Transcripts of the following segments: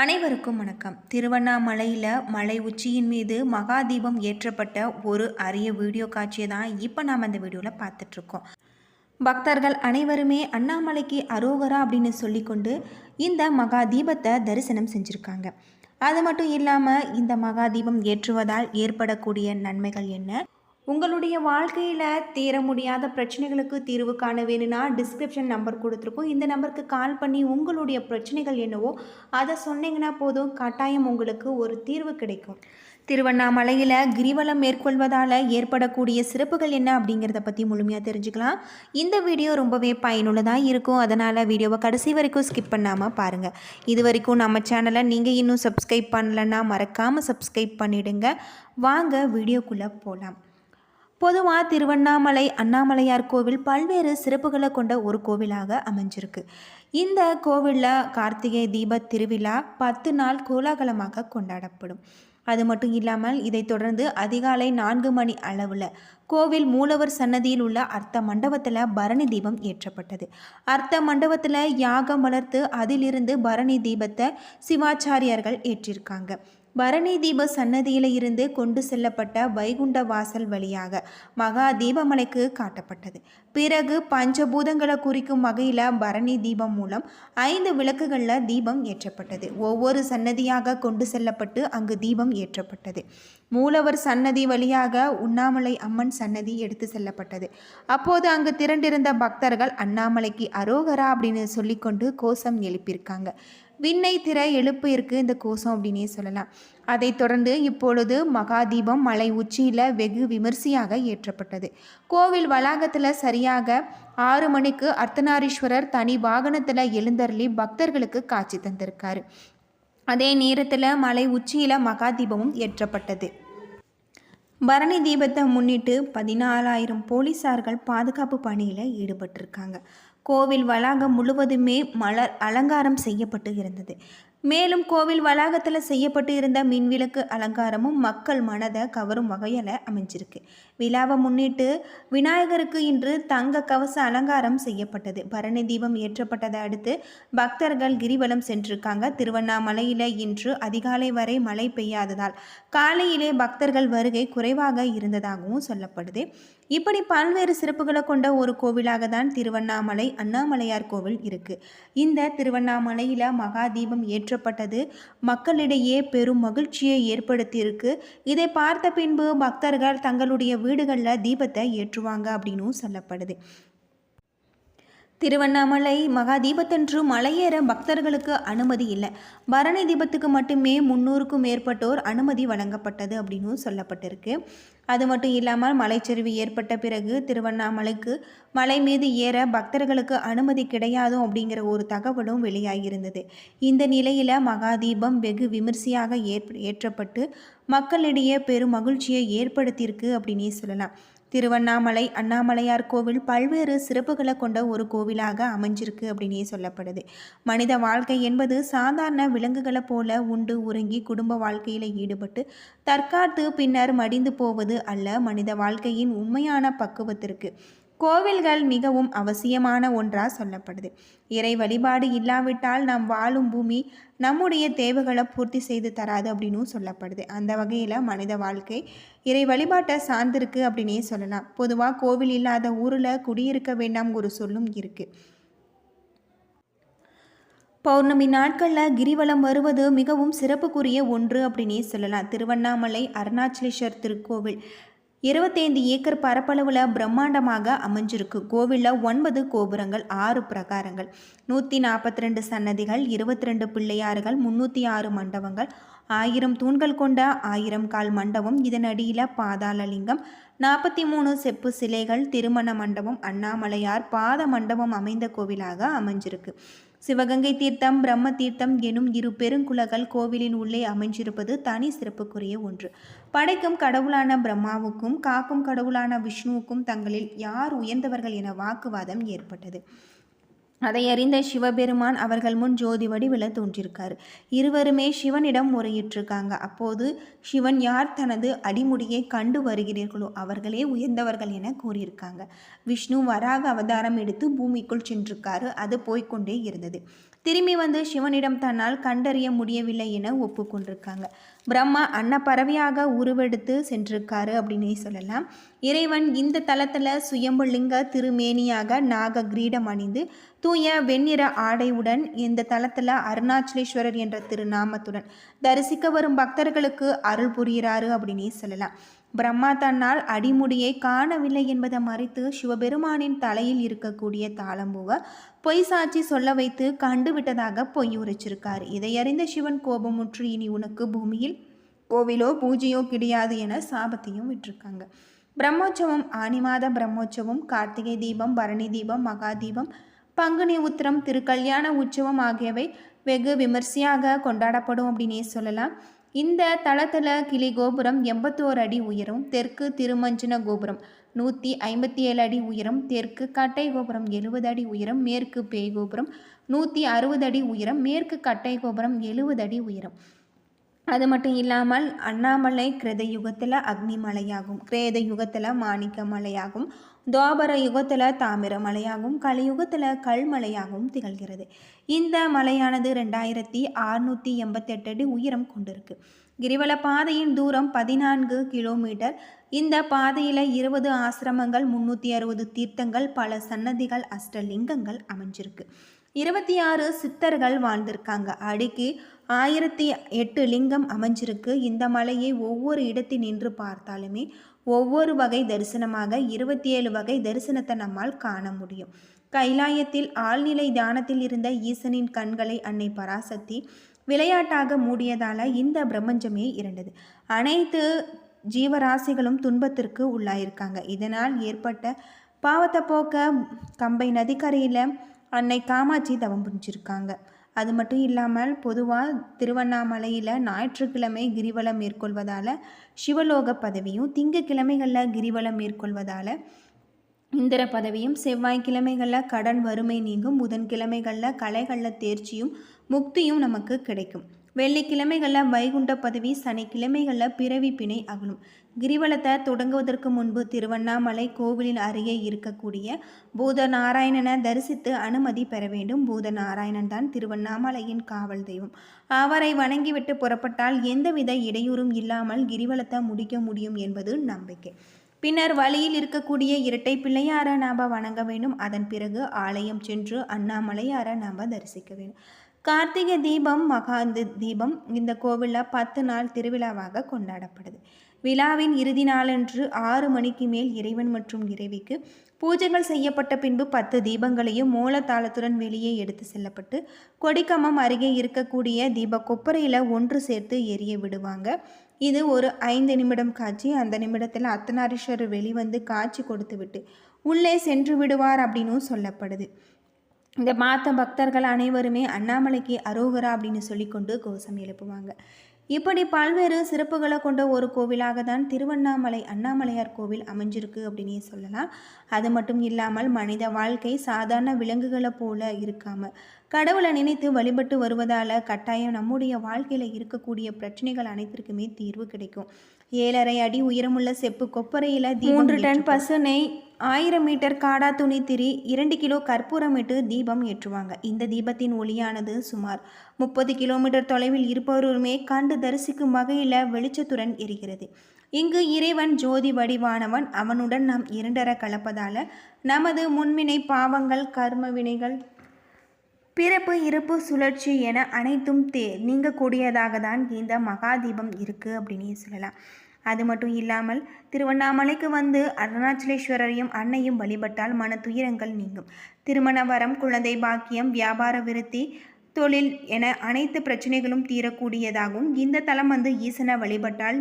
அனைவருக்கும் வணக்கம். திருவண்ணாமலையில் மலை உச்சியின் மீது மகாதீபம் ஏற்றப்பட்ட ஒரு அரிய வீடியோ காட்சியை தான் இப்போ நாம் அந்த வீடியோவில் பார்த்துட்ருக்கோம் பக்தர்கள் அனைவருமே அண்ணாமலைக்கு அரோகரா அப்படின்னு சொல்லிக்கொண்டு இந்த மகா தீபத்தை தரிசனம் செஞ்சுருக்காங்க. அது மட்டும் இல்லாமல் இந்த மகா தீபம் ஏற்றுவதால் ஏற்படக்கூடிய நன்மைகள் என்ன? உங்களுடைய வாழ்க்கையில் தீர முடியாத பிரச்சனைகளுக்கு தீர்வு காண வேணும்னா டிஸ்கிரிப்ஷன் நம்பர் கொடுத்துருக்கோம். இந்த நம்பருக்கு கால் பண்ணி உங்களுடைய பிரச்சனைகள் என்னவோ அதை சொன்னீங்கன்னா போதும். கட்டாயம் உங்களுக்கு ஒரு தீர்வு கிடைக்கும். திருவண்ணாமலையில் கிரிவலம் மேற்கொள்வதால் ஏற்படக்கூடிய சிறப்புகள் என்ன அப்படிங்கிறத பற்றி முழுமையாக தெரிஞ்சுக்கலாம். இந்த வீடியோ ரொம்பவே பயனுள்ளதாக இருக்கும். அதனால் வீடியோவை கடைசி வரைக்கும் ஸ்கிப் பண்ணாமல் பாருங்கள் இது வரைக்கும் நம்ம சேனலை நீங்கள் இன்னும் சப்ஸ்கிரைப் பண்ணலன்னா மறக்காமல் சப்ஸ்கிரைப் பண்ணிவிடுங்க வாங்க வீடியோக்குள்ளே போகலாம் பொதுவாக திருவண்ணாமலை அண்ணாமலையார் கோவில் பல்வேறு சிறப்புகளை கொண்ட ஒரு கோவிலாக அமைஞ்சிருக்கு. இந்த கோவிலில் கார்த்திகை தீப திருவிழா பத்து நாள் கோலாகலமாக கொண்டாடப்படும். அது மட்டும் இல்லாமல் இதைத் தொடர்ந்து அதிகாலை நான்கு மணி அளவில் கோவில் மூலவர் சன்னதியில் உள்ள அர்த்த மண்டபத்தில் பரணி தீபம் ஏற்றப்பட்டது. அர்த்த மண்டபத்தில் யாகம் வளர்த்து அதிலிருந்து பரணி தீபத்தை சிவாச்சாரியார்கள் ஏற்றிருக்காங்க. பரணி தீப சன்னதியில் இருந்து கொண்டு செல்லப்பட்ட வைகுண்ட வாசல் வழியாக மகா தீபமலைக்கு காட்டப்பட்டது. பிறகு பஞ்சபூதங்களை குறிக்கும் வகையில் பரணி தீபம் மூலம் ஐந்து விளக்குகளில் தீபம் ஏற்றப்பட்டது. ஒவ்வொரு சன்னதியாக கொண்டு செல்லப்பட்டு அங்கு தீபம் ஏற்றப்பட்டது. மூலவர் சன்னதி வழியாக உண்ணாமலை அம்மன் சன்னதி எடுத்து செல்லப்பட்டது. அப்போது அங்கு திரண்டிருந்த பக்தர்கள் அண்ணாமலைக்கு அரோகரா அப்படின்னு சொல்லிக்கொண்டு கோஷம் எழுப்பியிருக்காங்க. விண்ணை திற எழுப்பு இருக்கு இந்த கோஷம் அப்படின்னே சொல்லலாம். அதைத் தொடர்ந்து இப்பொழுது மகாதீபம் மலை உச்சியில் வெகு விமர்சையாக ஏற்றப்பட்டது. கோவில் வளாகத்தில் சரியாக ஆறு மணிக்கு அர்த்தநாரீஸ்வரர் தனி வாகனத்தில் எழுந்தருளி பக்தர்களுக்கு காட்சி தந்திருக்காரு. அதே நேரத்தில் மலை உச்சியில் மகாதீபமும் ஏற்றப்பட்டது. பரணி தீபத்தை முன்னிட்டு பதினாலாயிரம் போலீசார்கள் பாதுகாப்பு பணியில் ஈடுபட்டிருக்காங்க. கோவில் வளாகம் முழுவதுமே மலர் அலங்காரம் செய்யப்பட்டு இருந்தது மேலும் கோவில் வளாகத்தில் செய்யப்பட்டு இருந்த மின்விளக்கு அலங்காரமும் மக்கள் மனதை கவரும் வகையில் அமைஞ்சிருக்கு. விழாவை முன்னிட்டு விநாயகருக்கு இன்று தங்க கவச அலங்காரம் செய்யப்பட்டது. பரணி தீபம் ஏற்றப்பட்டதை அடுத்து பக்தர்கள் கிரிவலம் சென்றிருக்காங்க. திருவண்ணாமலையில் இன்று அதிகாலை வரை மழை பெய்யாததால் காலையிலே பக்தர்கள் வருகை குறைவாக இருந்ததாகவும் சொல்லப்படுது. இப்படி பல்வேறு சிறப்புகளை கொண்ட ஒரு கோவிலாக தான் திருவண்ணாமலை அண்ணாமலையார் கோவில் இருக்கு. இந்த திருவண்ணாமலையில் மகாதீபம் ஏற்றப்பட்டது. மக்களிடையே பெரும் மகிழ்ச்சியை ஏற்படுத்தியிருக்கு. இதை பார்த்த பின்பு பக்தர்கள் தங்களுடைய வீடுகளில் தீபத்தை ஏற்றுவாங்க அப்படின்னும் சொல்லப்படுது. திருவண்ணாமலை மகா தீபத்தன்று மலையேற பக்தர்களுக்கு அனுமதி இல்லை. பரணி தீபத்துக்கு மட்டுமே முன்னூறுக்கும் மேற்பட்டோர் அனுமதி வழங்கப்பட்டது அப்படின்னு சொல்லப்பட்டிருக்கு. அது மட்டும் இல்லாமல் மலைச்சரிவு ஏற்பட்ட பிறகு திருவண்ணாமலைக்கு மலை மீது ஏற பக்தர்களுக்கு அனுமதி கிடையாது அப்படிங்கிற ஒரு தகவலும் வெளியாகியிருந்தது. இந்த நிலையில் மகாதீபம் வெகு விமர்சையாக ஏற்றப்பட்டு மக்களிடையே பெரும் மகிழ்ச்சியை ஏற்படுத்தியிருக்கு அப்படின்னே சொல்லலாம். திருவண்ணாமலை அண்ணாமலையார் கோவில் பல்வேறு சிறப்புகளை கொண்ட ஒரு கோவிலாக அமைஞ்சிருக்கு அப்படின்னே சொல்லப்படுது. மனித வாழ்க்கை என்பது சாதாரண விலங்குகளைப் போல உண்டு உறங்கி குடும்ப வாழ்க்கையில் ஈடுபட்டு தற்காத்து பின்னர் மடிந்து போவது அல்ல மனித வாழ்க்கையின் உண்மையான பக்குவத்திற்கு. கோவில்கள் மிகவும் அவசியமான ஒன்றாக சொல்லப்படுது. இறை வழிபாடு இல்லாவிட்டால் நாம் வாழும் பூமி நம்முடைய தேவைகளை பூர்த்தி செய்து தராது அப்படின்னும் சொல்லப்படுது. அந்த வகையில் மனித வாழ்க்கை இறை வழிபாட்டை சார்ந்திருக்கு அப்படின்னே சொல்லலாம். பொதுவாக கோவில் இல்லாத ஊரில் குடியிருக்க வேண்டாம் ஒரு சொல்லும் இருக்குது பௌர்ணமி நாட்களில் கிரிவலம் வருவது மிகவும் சிறப்புக்குரிய ஒன்று அப்படின்னே சொல்லலாம். திருவண்ணாமலை அருணாச்சலேஸ்வர் திருக்கோவில். இருபத்தைந்து ஏக்கர் பரப்பளவில் பிரம்மாண்டமாக அமைஞ்சிருக்கு. கோவிலில் ஒன்பது கோபுரங்கள் ஆறு பிரகாரங்கள் நூற்றி நாற்பத்தி ரெண்டு சன்னதிகள் இருபத்தி ரெண்டு பிள்ளையாறுகள் முந்நூற்றி ஆறு மண்டபங்கள் ஆயிரம் தூண்கள் கொண்ட ஆயிரம் கால் மண்டபம் இதனடியில் பாதாளலிங்கம் நாற்பத்தி மூணு செப்பு சிலைகள் திருமண மண்டபம் அண்ணாமலையார் பாத மண்டபம் அமைந்த கோவிலாக அமைஞ்சிருக்கு. சிவகங்கை தீர்த்தம் பிரம்ம தீர்த்தம் எனும் இரு பெருங்குலகள் கோவிலின் உள்ளே அமைஞ்சிருப்பது தனி சிறப்புக்குரிய ஒன்று. படைக்கும் கடவுளான பிரம்மாவுக்கும் காக்கும் கடவுளான விஷ்ணுவுக்கும் தங்களில் யார் உயர்ந்தவர்கள் என வாக்குவாதம் ஏற்பட்டது. அதை அறிந்த சிவபெருமான் அவர்கள் முன் ஜோதி வடிவில் தோன்றியிருக்கார் இருவருமே சிவனிடம் முறையிட்டிருக்காங்க. அப்போது சிவன் யார் தனது அடிமுடியை கண்டு வருகிறீர்களோ அவர்களே உயர்ந்தவர்கள் என கூறியிருக்காங்க. விஷ்ணு வராக அவதாரம் எடுத்து பூமிக்குள் சென்றிருக்காரு. அது போய்கொண்டே இருந்தது. திரும்பி வந்து சிவனிடம் தன்னால் கண்டறிய முடியவில்லை என ஒப்புக்கொண்டிருக்காங்க. பிரம்மா அன்னப்பறவையாக உருவெடுத்து சென்றிருக்காரு அப்படின்னே சொல்லலாம். இறைவன் இந்த தலத்தில் சுயம்புலிங்க திருமேனியாக நாக கிரீடம் அணிந்து தூய வெண்ணிற ஆடையுடன் இந்த தலத்தில் அருணாச்சலேஸ்வரர் என்ற திருநாமத்துடன் தரிசிக்க வரும் பக்தர்களுக்கு அருள் புரிகிறாரு அப்படின்னே சொல்லலாம். பிரம்மா தன்னால் அடிமுடியை காணவில்லை என்பதை மறைத்து சிவபெருமானின் தலையில் இருக்கக்கூடிய தாளம்பூவை பொய் சாட்சி சொல்ல வைத்து கண்டுவிட்டதாக பொய் உரைச்சிருக்கார். இதை அறிந்த சிவன் கோபமுற்று இனி உனக்கு பூமியில் கோவிலோ பூஜையோ கிடையாது என சாபத்தையும் விட்டிருக்காங்க. பிரம்மோற்சவம் ஆனி மாத பிரம்மோற்சவம் கார்த்திகை தீபம் பரணி தீபம் மகா தீபம் பங்குனி உத்திரம் திருக்கல்யாண உற்சவம் ஆகியவை வெகு விமர்சையாக கொண்டாடப்படும் அப்படின்னே சொல்லலாம். இந்த தளத்தில் கிளி கோபுரம் எண்பத்தோரு அடி உயரம் தெற்கு திருமஞ்சன கோபுரம் நூற்றி ஐம்பத்தி ஏழு அடி உயரம் தெற்கு கட்டை கோபுரம் எழுபது அடி உயரம் மேற்கு பேய் கோபுரம் நூற்றி அறுபது அடி உயரம் மேற்கு கட்டை கோபுரம் எழுபது அடி உயரம். அது மட்டும் இல்லாமல் அண்ணாமலை கிரத யுகத்தில் அக்னி மலையாகும் கிரேத யுகத்தில் மாணிக்க மலையாகும் துவாபர யுகத்தில் தாமிர மலையாகவும் கலியுகத்தில் கல்மலையாகவும் திகழ்கிறது. இந்த மலையானது ரெண்டாயிரத்தி அறுநூற்றி எண்பத்தெட்டு அடி உயரம் கொண்டிருக்கு. கிரிவல பாதையின் தூரம் பதினான்கு கிலோமீட்டர். இந்த பாதையில் இருபது ஆசிரமங்கள் முந்நூற்றி அறுபது தீர்த்தங்கள் பல சன்னதிகள் அஷ்டலிங்கங்கள் அமைஞ்சிருக்கு. இருபத்தி ஆறு சித்தர்கள் வாழ்ந்திருக்காங்க. அடிக்கு ஆயிரத்தி எட்டு லிங்கம் அமைஞ்சிருக்கு. இந்த மலையை ஒவ்வொரு இடத்தில் நின்று பார்த்தாலுமே ஒவ்வொரு வகை தரிசனமாக இருபத்தி ஏழு வகை தரிசனத்தை நம்மால் காண முடியும். கைலாயத்தில் ஆழ்நிலை தியானத்தில் இருந்த ஈசனின் கண்களை அன்னை பராசக்தி விளையாட்டாக மூடியதால இந்த பிரபஞ்சமே இருந்தது. அனைத்து ஜீவராசிகளும் துன்பத்திற்கு உள்ளாயிருக்காங்க. இதனால் ஏற்பட்ட பாவத்தை போக்க கம்பை நதிக்கரையில் அன்னை காமாட்சி தவம் புரிஞ்சிருக்காங்க. அது மட்டும் இல்லாமல் பொதுவாக திருவண்ணாமலையில் ஞாயிற்றுக்கிழமை கிரிவலம் மேற்கொள்வதால் சிவலோக பதவியும் திங்கக்கிழமைகளில் கிரிவலம் மேற்கொள்வதால் இந்திர பதவியும் செவ்வாய்க்கிழமைகளில் கடன் வறுமை நீங்கும் புதன்கிழமைகளில் கலைகளில் தேர்ச்சியும் முக்தியும் நமக்கு கிடைக்கும். வெள்ளிக்கிழமைகளில் வைகுண்ட பதவி சனிக்கிழமைகளில் பிறவி பிணை அகலும். கிரிவலத்தை தொடங்குவதற்கு முன்பு திருவண்ணாமலை கோவிலின் அருகே இருக்கக்கூடிய பூத நாராயணனை தரிசித்து அனுமதி பெற வேண்டும். பூத நாராயணன் தான் திருவண்ணாமலையின் காவல் தெய்வம். அவரை வணங்கிவிட்டு புறப்பட்டால் எந்தவித இடையூறும் இல்லாமல் கிரிவலத்தை முடிக்க முடியும் என்பது நம்பிக்கை. பின்னர் வழியில் இருக்கக்கூடிய இரட்டை பிள்ளையார நாம் வணங்க வேண்டும். அதன் பிறகு ஆலயம் சென்று அண்ணாமலையார நாம் தரிசிக்க வேண்டும். கார்த்திகை தீபம் மகாந்து தீபம் இந்த கோவிலில் பத்து நாள் திருவிழாவாக கொண்டாடப்படுது. விழாவின் இறுதி நாளன்று ஆறு மணிக்கு மேல் இறைவன் மற்றும் இறைவிக்கு பூஜைகள் செய்யப்பட்ட பின்பு பத்து தீபங்களையும் மூலத்தாளத்துடன் வெளியே எடுத்து செல்லப்பட்டு கொடிக்கமம் அருகே இருக்கக்கூடிய தீப கொப்பரையில் ஒன்று சேர்த்து எரிய விடுவாங்க. இது ஒரு ஐந்து நிமிடம் காட்சி. அந்த நிமிடத்தில் அர்த்தநாரீஸ்வரர் வெளிவந்து காட்சி கொடுத்து விட்டு உள்ளே சென்று விடுவார் அப்படின்னும் சொல்லப்படுது. இந்த மாத்த பக்தர்கள் அனைவருமே அண்ணாமலைக்கு அரோகரா அப்படின்னு சொல்லிக்கொண்டு கோஷம் எழுப்புவாங்க. இப்படி பல்வேறு சிறப்புகளை கொண்ட ஒரு கோவிலாக தான் திருவண்ணாமலை அண்ணாமலையார் கோவில் அமைஞ்சிருக்கு அப்படின்னே சொல்லலாம். அது மட்டும் இல்லாமல் மனித வாழ்க்கை சாதாரண விலங்குகளை போல இருக்காமல் கடவுளை நினைத்து வழிபட்டு வருவதால் கட்டாயம் நம்முடைய வாழ்க்கையில் இருக்கக்கூடிய பிரச்சனைகள் அனைத்திற்குமே தீர்வு கிடைக்கும். ஏழரை அடி உயரமுள்ள செப்பு கொப்பரையில் மூன்று டன் பசுனை ஆயிரம் மீட்டர் காடா துணி திரி இரண்டு கிலோ கற்பூரமிட்டு தீபம் ஏற்றுவாங்க. இந்த தீபத்தின் ஒளியானது சுமார் முப்பது கிலோமீட்டர் தொலைவில் இருப்பவருமே கண்டு தரிசிக்கும் வகையில் வெளிச்சத்துடன் எரிகிறது. இங்கு இறைவன் ஜோதி வடிவானவன். அவனுடன் நாம் இரண்டர கலப்பதால் நமது முன்வினை பாவங்கள் கர்ம வினைகள் பிறப்பு இருப்பு சுழற்சி என அனைத்தும் தே நீங்கக்கூடியதாக தான் இந்த மகாதீபம் இருக்குது அப்படின்னு சொல்லலாம். அது மட்டும் இல்லாமல் திருவண்ணாமலைக்கு வந்து அருணாச்சலேஸ்வரரையும் அன்னையும் வழிபட்டால் மன துயரங்கள் நீங்கும். திருமண வரம் குழந்தை பாக்கியம் வியாபார விருத்தி தொழில் என அனைத்து பிரச்சனைகளும் தீரக்கூடியதாகவும் இந்த தலம் வந்து ஈசனை வழிபட்டால்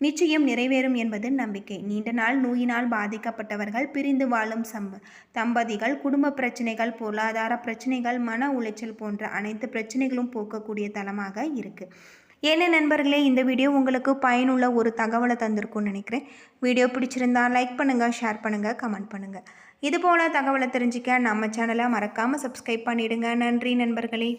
நிச்சயம் நிறைவேறும் என்பது நம்பிக்கை. நீண்ட நாள் நோயினால் பாதிக்கப்பட்டவர்கள் பிரிந்து வாழும் சம்ப. தம்பதிகள் குடும்ப பிரச்சனைகள் பொருளாதார பிரச்சனைகள் மன உளைச்சல் போன்ற அனைத்து பிரச்சனைகளும் போக்கக்கூடிய தளமாக இருக்குது என்ன நண்பர்களே இந்த வீடியோ உங்களுக்கு பயனுள்ள ஒரு தகவலை தந்திருக்கும்னு நினைக்கிறேன். வீடியோ பிடிச்சிருந்தா லைக் பண்ணுங்கள் ஷேர் பண்ணுங்கள் கமெண்ட் பண்ணுங்கள் இதுபோல் தகவலை தெரிஞ்சிக்க நம்ம சேனலை மறக்காமல் சப்ஸ்கிரைப் பண்ணிவிடுங்க நன்றி நண்பர்களே.